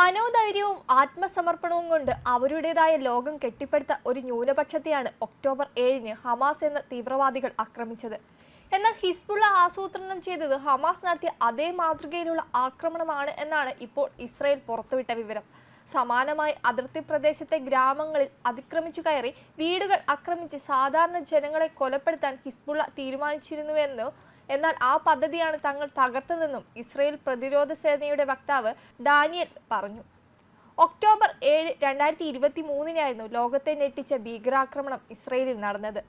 മനോധൈര്യവും ആത്മസമർപ്പണവും കൊണ്ട് അവരുടേതായ ലോകം കെട്ടിപ്പടുത്ത ഒരു ന്യൂനപക്ഷത്തെയാണ് ഒക്ടോബർ ഏഴിന് ഹമാസ് എന്ന തീവ്രവാദികൾ ആക്രമിച്ചത്. എന്നാൽ ഹിസ്ബുള്ള ആസൂത്രണം ചെയ്തത് ഹമാസ് നടത്തിയ അതേ മാതൃകയിലുള്ള ആക്രമണമാണ് എന്നാണ് ഇപ്പോൾ ഇസ്രായേൽ പുറത്തുവിട്ട വിവരം. സമാനമായി അതിർത്തി പ്രദേശത്തെ ഗ്രാമങ്ങളിൽ അതിക്രമിച്ചു കയറി വീടുകൾ ആക്രമിച്ച് സാധാരണ ജനങ്ങളെ കൊലപ്പെടുത്താൻ ഹിസ്ബുള്ള തീരുമാനിച്ചിരുന്നുവെന്ന് എന്നാൽ ആ പദ്ധതിയാണ് തങ്ങൾ തകർത്തതെന്നും ഇസ്രയേൽ പ്രതിരോധ സേനയുടെ വക്താവ് ഡാനിയൽ പറഞ്ഞു. ഒക്ടോബർ ഏഴ് രണ്ടായിരത്തി ഇരുപത്തി മൂന്നിനായിരുന്നു ലോകത്തെ ഞെട്ടിച്ച ഭീകരാക്രമണം ഇസ്രയേലിൽ നടന്നത്.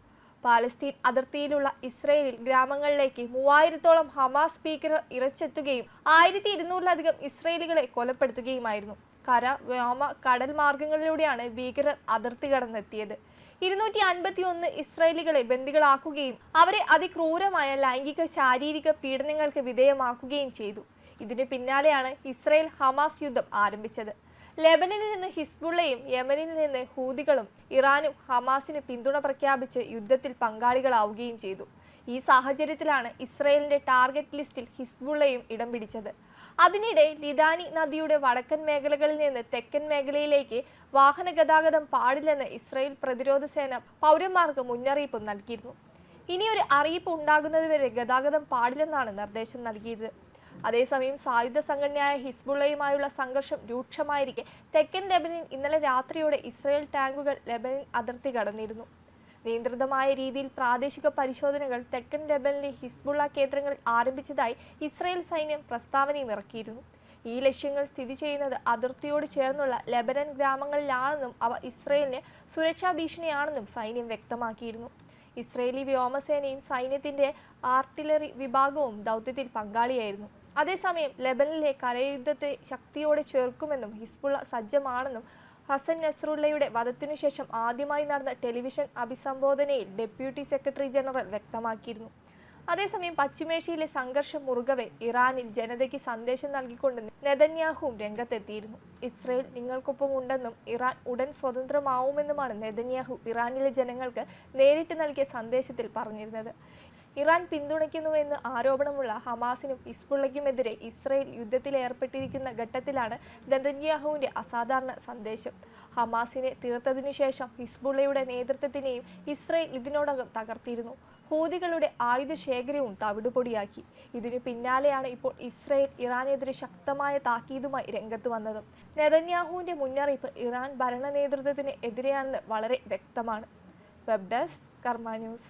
പാലസ്തീൻ അതിർത്തിയിലുള്ള ഇസ്രയേലിൽ ഗ്രാമങ്ങളിലേക്ക് മൂവായിരത്തോളം ഹമാസ് ഭീകരർ ഇറച്ചെത്തുകയും ആയിരത്തി ഇരുന്നൂറിലധികം ഇസ്രയേലികളെ കൊലപ്പെടുത്തുകയുമായിരുന്നു. കര വ്യോമ കടൽ മാർഗങ്ങളിലൂടെയാണ് ഭീകരർ അതിർത്തി കടന്നെത്തിയത്. ഇരുന്നൂറ്റി അൻപത്തി ഒന്ന് ഇസ്രായേലികളെ ബന്ദികളാക്കുകയും അവരെ അതിക്രൂരമായ ലൈംഗിക ശാരീരിക പീഡനങ്ങൾക്ക് വിധേയമാക്കുകയും ചെയ്തു. ഇതിന് പിന്നാലെയാണ് ഇസ്രായേൽ ഹമാസ് യുദ്ധം ആരംഭിച്ചത്. ലെബനിൽ നിന്ന് ഹിസ്ബുള്ളയും യമനിൽ നിന്ന് ഹൂദികളും ഇറാനും ഹമാസിന് പിന്തുണ പ്രഖ്യാപിച്ച് യുദ്ധത്തിൽ പങ്കാളികളാവുകയും ചെയ്തു. ഈ സാഹചര്യത്തിലാണ് ഇസ്രയേലിന്റെ ടാർഗറ്റ് ലിസ്റ്റിൽ ഹിസ്ബുള്ളയും ഇടം പിടിച്ചത്. അതിനിടെ ലിദാനി നദിയുടെ വടക്കൻ മേഖലകളിൽ നിന്ന് തെക്കൻ മേഖലയിലേക്ക് വാഹന ഗതാഗതം പാടില്ലെന്ന് ഇസ്രായേൽ പ്രതിരോധ സേന പൗരന്മാർക്ക് മുന്നറിയിപ്പ് നൽകിയിരുന്നു. ഇനിയൊരു അറിയിപ്പ് ഉണ്ടാകുന്നതുവരെ ഗതാഗതം പാടില്ലെന്നാണ് നിർദ്ദേശം നൽകിയത്. അതേസമയം സായുധ സംഘടനയായ ഹിസ്ബുള്ളയുമായുള്ള സംഘർഷം രൂക്ഷമായിരിക്കെ തെക്കൻ ലെബനിൻ ഇന്നലെ രാത്രിയോടെ ഇസ്രായേൽ ടാങ്കുകൾ ലെബനിൻ അതിർത്തി കടന്നിരുന്നു. നിയന്ത്രിതമായ രീതിയിൽ പ്രാദേശിക പരിശോധനകൾ തെക്കൻ ലെബനിലെ ഹിസ്ബുള്ള കേന്ദ്രങ്ങളിൽ ആരംഭിച്ചതായി ഇസ്രയേൽ സൈന്യം പ്രസ്താവനയും ഇറക്കിയിരുന്നു. ഈ ലക്ഷ്യങ്ങൾ സ്ഥിതി ചെയ്യുന്നത് അതിർത്തിയോട് ചേർന്നുള്ള ലെബനൻ ഗ്രാമങ്ങളിലാണെന്നും അവ ഇസ്രയേലിന് സുരക്ഷാ ഭീഷണിയാണെന്നും സൈന്യം വ്യക്തമാക്കിയിരുന്നു. ഇസ്രയേലി വ്യോമസേനയും സൈന്യത്തിന്റെ ആർട്ടിലറി വിഭാഗവും ദൗത്യത്തിൽ പങ്കാളിയായിരുന്നു. അതേസമയം ലെബനിലെ കരയുദ്ധത്തെ ശക്തിയോടെ ചേർക്കുമെന്നും ഹിസ്ബുള്ള സജ്ജമാണെന്നും ഹസൻ നസ്രുള്ളയുടെ വധത്തിനു ശേഷം ആദ്യമായി നടന്ന ടെലിവിഷൻ അഭിസംബോധനയിൽ ഡെപ്യൂട്ടി സെക്രട്ടറി ജനറൽ വ്യക്തമാക്കിയിരുന്നു. അതേസമയം പശ്ചിമേഷ്യയിലെ സംഘർഷം മുറുകവെ ഇറാനിൽ ജനതയ്ക്ക് സന്ദേശം നൽകിക്കൊണ്ട് നെതന്യാഹുവും രംഗത്തെത്തിയിരുന്നു. ഇസ്രയേൽ നിങ്ങൾക്കൊപ്പം ഉണ്ടെന്നും ഇറാൻ ഉടൻ സ്വതന്ത്രമാവുമെന്നുമാണ് നെതന്യാഹു ഇറാനിലെ ജനങ്ങൾക്ക് നേരിട്ട് നൽകിയ സന്ദേശത്തിൽ പറഞ്ഞിരുന്നത്. ഇറാൻ പിന്തുണയ്ക്കുന്നുവെന്ന് ആരോപണമുള്ള ഹമാസിനും ഇസ്ബുള്ളയ്ക്കുമെതിരെ ഇസ്രയേൽ യുദ്ധത്തിൽ ഏർപ്പെട്ടിരിക്കുന്ന ഘട്ടത്തിലാണ് നെതന്യാഹുവിന്റെ അസാധാരണ സന്ദേശം. ഹമാസിനെ തീർത്തതിനു ശേഷം ഹിസ്ബുള്ളയുടെ നേതൃത്വത്തിനെയും ഇസ്രയേൽ ഇതിനോടകം തകർത്തിരുന്നു. ഹൂതികളുടെ ആയുധ ശേഖരവും തവിടുപൊടിയാക്കി. ഇതിനു പിന്നാലെയാണ് ഇപ്പോൾ ഇസ്രയേൽ ഇറാനെതിരെ ശക്തമായ താക്കീതുമായി രംഗത്ത് വന്നത്. നെതന്യാഹുവിന്റെ മുന്നറിയിപ്പ് ഇറാൻ ഭരണ നേതൃത്വത്തിന് എതിരെയാണെന്ന് വളരെ വ്യക്തമാണ്. Web desk Karma news.